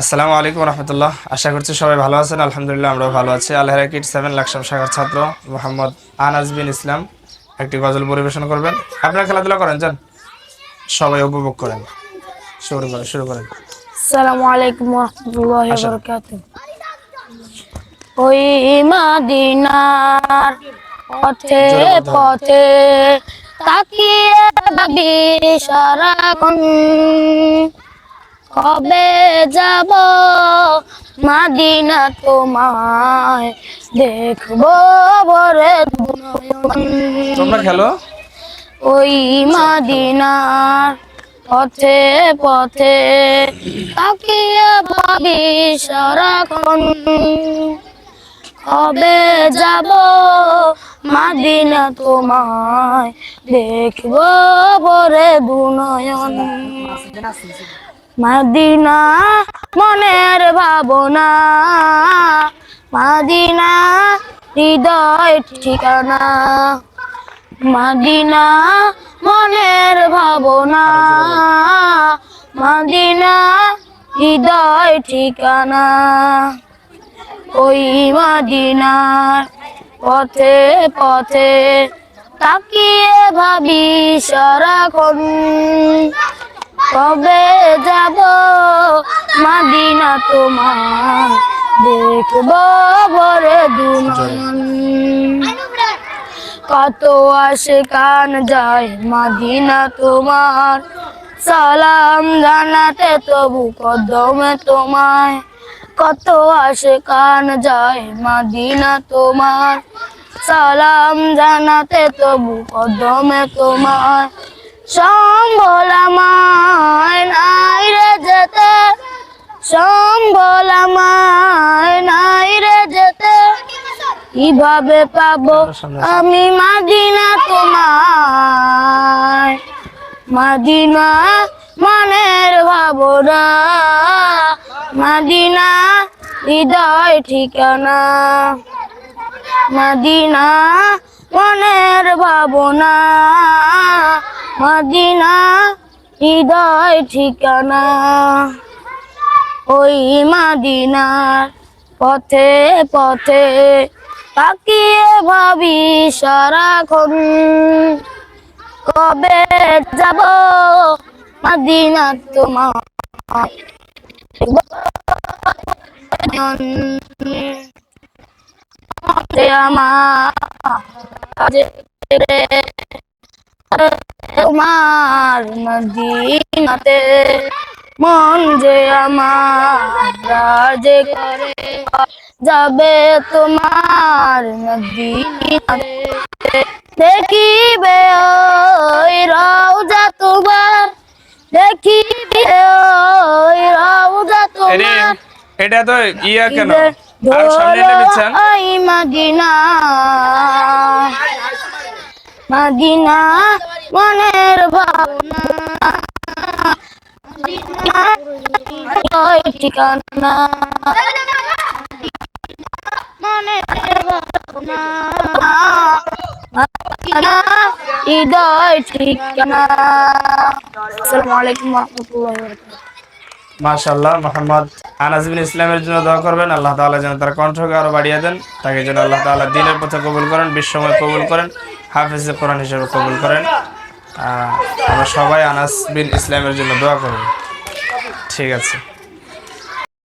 আসসালামু আলাইকুম রহমতুল্লাহ। আশা করছি সবাই ভালো আছেন। আলহামদুলিল্লাহ আমরাও ভালো আছি। আল্লাহরা কিট সেভেন লাকসাম শাখার ছাত্র মোহাম্মদ আনাজ বিন ইসলাম। একটি গজল পরিবেশন করবেন। আপনারা খেলাধুলা করেন যান। সবাই উপভোগ করেন। শুরু করেন শুরু করেন। আসসালামু আলাইকুম রহমতুল্লাহ। ওই মাদিনার পথে। পথে তাকিয়ে ভাবি সারাক্ষণ। কবে যাব? মাদিনা তোমায় দেখব বরে তোমরা খেলো? ওই মাদিনার পথে পথে তাকিয়ে ভাবি সারাক্ষণ। কবে যাব? মাদিনা তোমায় দেখব বরে দুনয়ন মাদিনা মনের ভাবনা। মাদিনা হৃদয় ঠিকানা। মাদিনা মনের ভাবনা। মাদিনা হৃদয় ঠিকানা। ওই মাদিনার পথে পথে তাকিয়ে ভাবি সারাক্ষণ। কবে যাব? মাদিনা তোমার দেখব বরে কত আসে কান যায় মাদিনা তোমার। সালাম জানাতে তবু কদমে তোমায়। কত আসে কান যায় মাদিনা তোমার। সালাম জানাতে তবু কদমে তোমার। সম্বল আমায় নাই রে যেতে সম্বল আমায় নাই রে যেতে। কীভাবে পাবো আমি মাদিনা তোমায়? মাদিনা মনের ভাবনা মাদিনা হৃদয় ঠিকানা। মাদিনা মনের ভাবনা মাদিনা হৃদয় ঠিকানা। ওই মাদিনার পথে পথে তাকিয়ে ভাবি সারাক্ষণ। কবে যাব মাদিনা তোমার? তোমার মদিনাতে মন যে আমার রাজে করে যাবে তোমার মদিনাতে। দেখিবে ওই রওজা তোমার দেখিবে ওই রওজা তোমার। এটা তো ইয়া কেন? আর সামনে এনে দিচ্ছেন ওই মদিনা মদিনা মনের ভাবনা ঠিকানা মাশাআল্লাহ, মোহাম্মদ আনাজ ইসলামের জন্য দোয়া করবেন। আল্লাহ তাআলা যেন তার কণ্ঠকে আরও বাড়িয়ে দেন। তাকে যেন আল্লাহ তাআলা দিনের পথে কবুল করেন, বিশ্বময় কবুল করেন, হাফিজ কোরআন হিসেবে কবুল করেন। আমরা সবাই আনাস বিন ইসলামের জন্য দোয়া করব। ঠিক আছে।